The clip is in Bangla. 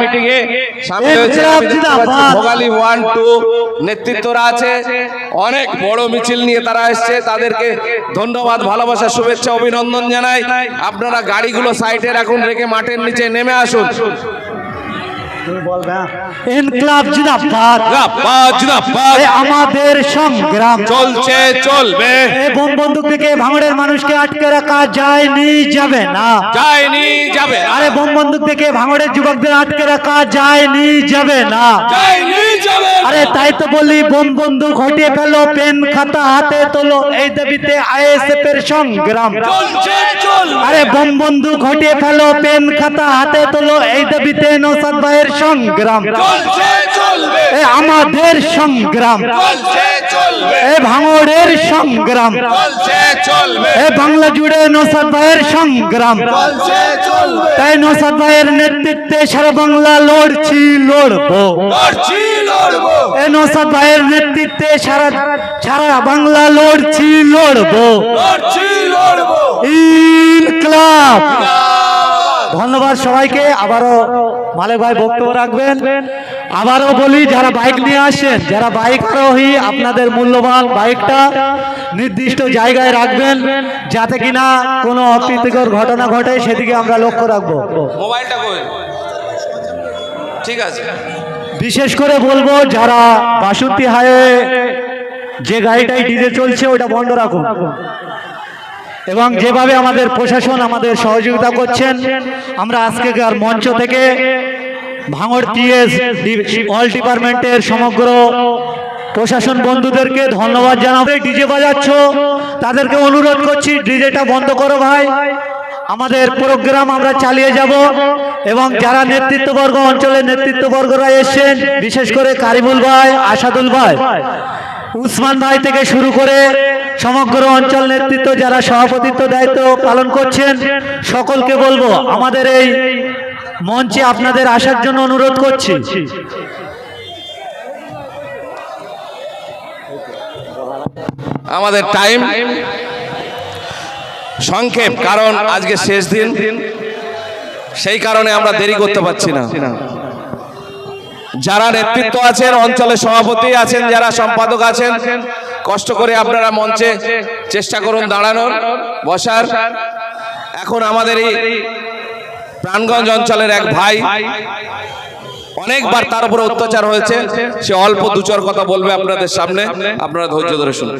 মিটিং এ সামিল হয়েছে ভোগালী ওয়ান টু নেতৃত্বরা আছে। অনেক বড় মিছিল নিয়ে তারা এসছে। তাদেরকে ধন্যবাদ ভালোবাসা শুভেচ্ছা অভিনন্দন জানাই। আপনারা গাড়িগুলো সাইডে রাখুন রেখে মাঠের নিচে নেমে আসুন। ইনকলাব জিন্দাবাদ। জিন্দাবাদ, জিন্দাবাদ। আমাদের সংগ্রাম। চলছে চলবে। এবং বন্দুক থেকে ভাঙড়ের মানুষকে আটকে রাখা যায়নি যাবে না। যায়নি যাবে আরে বোম বন্দুক থেকে ভাঙড়ের যুবকদের আটকে রাখা যায়নি যাবে না। যায়নি যাবে না। আরে তাই তো বলি বোম বন্ধু ঘটিয়ে ফেলো পেন খাতা হাতে তোলো এই দাবিতে আইএসএফ এর সংগ্রাম আরে বোম বন্ধু ঘটিয়ে ফেলো পেন খাতা হাতে তোলো এই দাবিতে নৌসাদ ভাইয়ের সংগ্রাম। এ আমাদের সংগ্রাম। এ ভাঙড়ের সংগ্রাম। এ বাংলা জুড়ে নৌসাদ ভাইয়ের সংগ্রাম। তাই নৌসাদ ভাইয়ের নেতৃত্বে সারা বাংলা লড়ছি লড়বো। এ নৌসাদ ভাইয়ের নেতৃত্বে সারা সারা বাংলা লড়ছি লড়বো। ইনকলাব ধন্যবাদ সবাইকে। আবারও মালিক ভাই বক্তব্য রাখবেন। আবারও বলি যারা বাইক নিয়ে আসেন যারা বাইক আরোহী আপনাদের মূল্যবান বাইকটা নির্দিষ্ট জায়গায় রাখবেন যাতে কিনা কোনো অপ্রীতিকর ঘটনা ঘটে সেদিকে আমরা লক্ষ্য রাখব। মোবাইলটা ঠিক আছে। বিশেষ করে বলব যারা বাসন্তী হায়ে যে গাড়িটাই ডিজে চলছে ওটা বন্ধ রাখুন। এবং যেভাবে আমাদের প্রশাসন আমাদের সহযোগিতা করছেন আমরা আজকেকার মঞ্চ থেকে ভাঙড় টিএস অল ডিপার্টমেন্টের সমগ্র প্রশাসন বন্ধুদেরকে ধন্যবাদ জানাবে ডিজে বাজাচ্ছ। তাদেরকে অনুরোধ করছি ডিজেটা বন্ধ করো ভাই। আমাদের প্রোগ্রাম আমরা চালিয়ে যাব এবং যারা নেতৃত্ববর্গ অঞ্চলের নেতৃত্ববর্গরা এসছেন বিশেষ করে কারিমুল ভাই আসাদুল ভাই উসমান ভাই থেকে শুরু করে সমগ্র অঞ্চল নেতৃত্ব যারা সভাপতিত্ব দায়িত্ব পালন করছেন সকলকে বলব আমাদের এই মঞ্চে আপনাদের আসার জন্য অনুরোধ করছি। আমাদের টাইম সংক্ষেপ, কারণ আজকে শেষ দিন। সেই কারণে আমরা দেরি করতে পারছি না। যারা নেতৃত্ব আছেন, অঞ্চলের সভাপতি আছেন, যারা সম্পাদক আছেন, কষ্ট করে আপনারা মঞ্চে চেষ্টা করুন দাঁড়ানোর, বসার। এখন আমাদের এই প্রাণগঞ্জ অঞ্চলের এক ভাই অনেকবার তার উপরে অত্যাচার হয়েছে। সে অল্প দুচর কথা বলবে আপনাদের সামনে। আপনারা ধৈর্য ধরে শুনুন।